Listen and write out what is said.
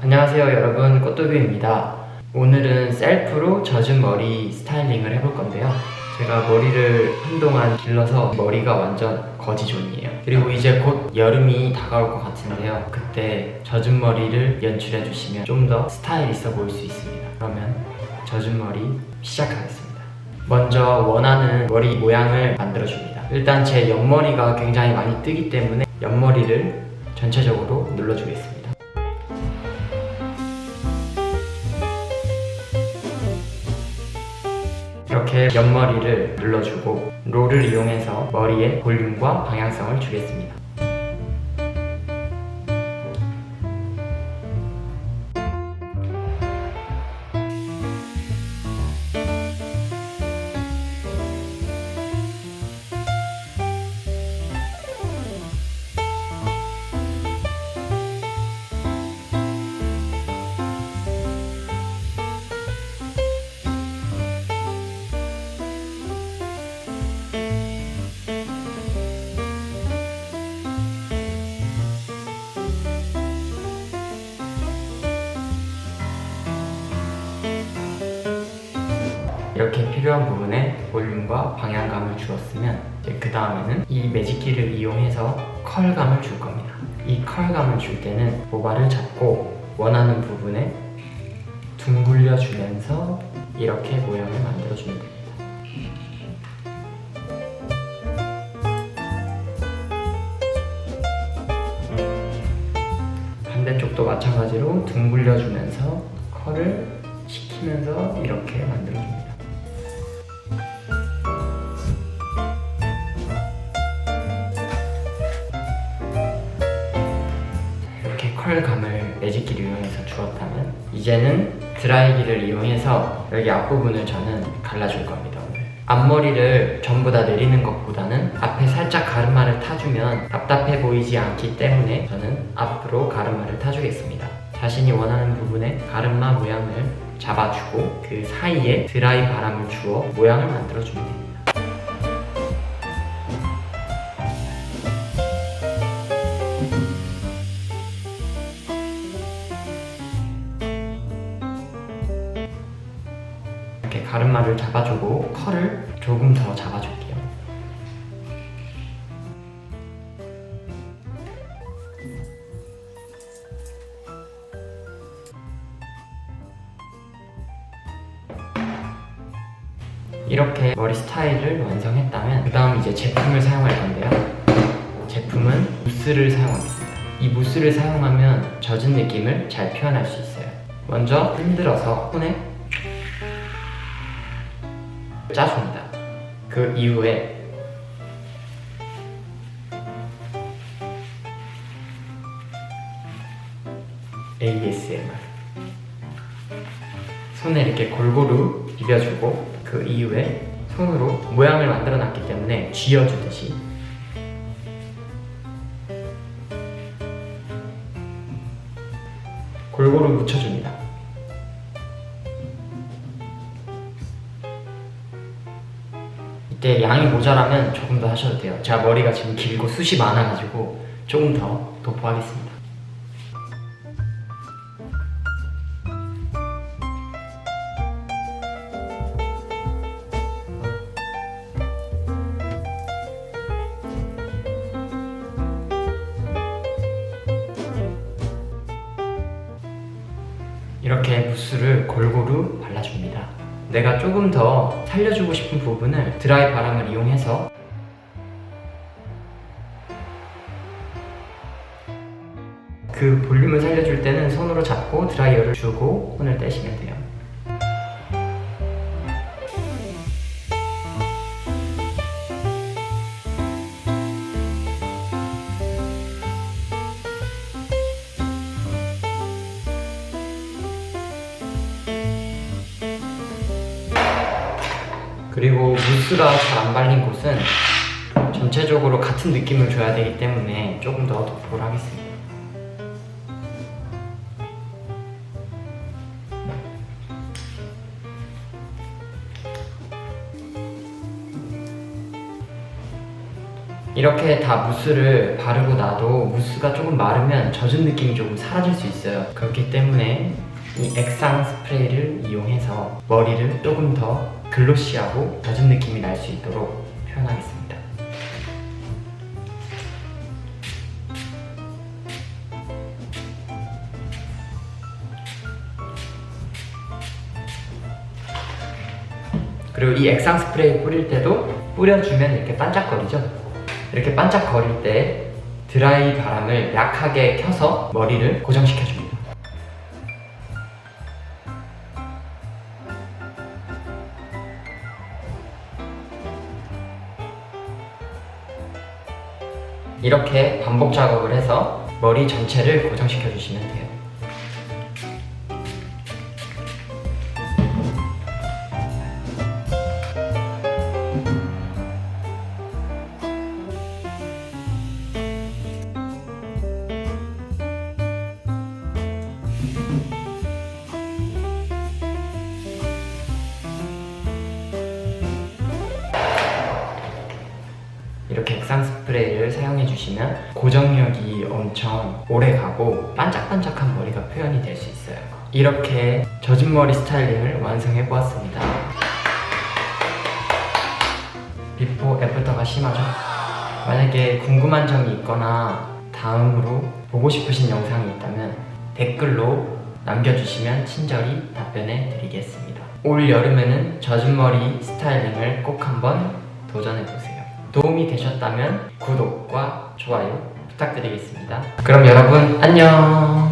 안녕하세요 여러분. 꽃도비입니다. 오늘은 셀프로 젖은 머리 스타일링을 해볼 건데요. 제가 머리를 한동안 길러서 머리가 완전 거지존이에요. 그리고 이제 곧 여름이 다가올 것 같은데요. 그때 젖은 머리를 연출해 주시면 좀 더 스타일 있어 보일 수 있습니다. 그러면 젖은 머리 시작하겠습니다. 먼저 원하는 머리 모양을 만들어 줍니다. 일단 제 옆머리가 굉장히 많이 뜨기 때문에 옆머리를 전체적으로 눌러주겠습니다 이렇게 옆머리를 눌러주고 롤을 이용해서 머리에 볼륨과 방향성을 주겠습니다. 이렇게 필요한 부분에 볼륨과 방향감을 주었으면 그 다음에는 이 매직키를 이용해서 컬감을 줄 겁니다. 이 컬감을 줄 때는 모발을 잡고 원하는 부분에 둥글려 주면서 이렇게 모양을 만들어 주면 됩니다. 반대쪽도 마찬가지로 둥글려 주면서 컬을 시키면서 이렇게 만들어 줍니다. 컬감을 매직기를 이용해서 주었다면 이제는 드라이기를 이용해서 여기 앞부분을 저는 갈라줄 겁니다. 앞머리를 전부 다 내리는 것보다는 앞에 살짝 가르마를 타주면 답답해 보이지 않기 때문에 저는 앞으로 가르마를 타주겠습니다. 자신이 원하는 부분에 가르마 모양을 잡아주고 그 사이에 드라이 바람을 주어 모양을 만들어주면 됩니다 가르마를 잡아주고 컬을 조금 더 잡아줄게요. 이렇게 머리 스타일을 완성했다면 그 다음 이제 제품을 사용할 건데요. 제품은 무스를 사용하겠습니다. 이 무스를 사용하면 젖은 느낌을 잘 표현할 수 있어요. 먼저 흔들어서 손에 짜줍니다. 그 이후에 ASMR 손에 이렇게 골고루 비벼주고 그 이후에 손으로 모양을 만들어 놨기 때문에 쥐어주듯이 골고루 묻혀줍니다. 이때 양이 모자라면 조금 더 하셔도 돼요. 제가 머리가 지금 길고 숱이 많아가지고 조금 더 도포하겠습니다. 이렇게 무스를 골고루 발라줍니다. 내가 조금 더 살려주고 싶은 부분을 드라이 바람을 이용해서 그 볼륨을 살려줄 때는 손으로 잡고 드라이어를 주고 손을 떼시면 돼요. 그리고 무스가 잘 안 발린 곳은 전체적으로 같은 느낌을 줘야 되기 때문에 조금 더 도포를 하겠습니다. 이렇게 다 무스를 바르고 나도 무스가 조금 마르면 젖은 느낌이 조금 사라질 수 있어요. 그렇기 때문에 이 액상 스프레이를 이용해서 머리를 조금 더 글로시하고 젖은 느낌이 날 수 있도록 표현하겠습니다. 그리고 이 액상 스프레이 뿌릴 때도 뿌려주면 이렇게 반짝거리죠? 이렇게 반짝거릴 때 드라이 바람을 약하게 켜서 머리를 고정시켜줍니다. 이렇게 반복 작업을 해서 머리 전체를 고정시켜 주시면 돼요. 이렇게 액상 해 주시면 고정력이 엄청 오래 가고 반짝반짝한 머리가 표현이 될 수 있어요. 이렇게 젖은 머리 스타일링을 완성해 보았습니다. 비포 애프터가 심하죠? 만약에 궁금한 점이 있거나 다음으로 보고 싶으신 영상이 있다면 댓글로 남겨주시면 친절히 답변해 드리겠습니다. 올 여름에는 젖은 머리 스타일링을 꼭 한번 도전해 보세요. 도움이 되셨다면 구독과 좋아요 부탁드리겠습니다. 그럼 여러분 안녕!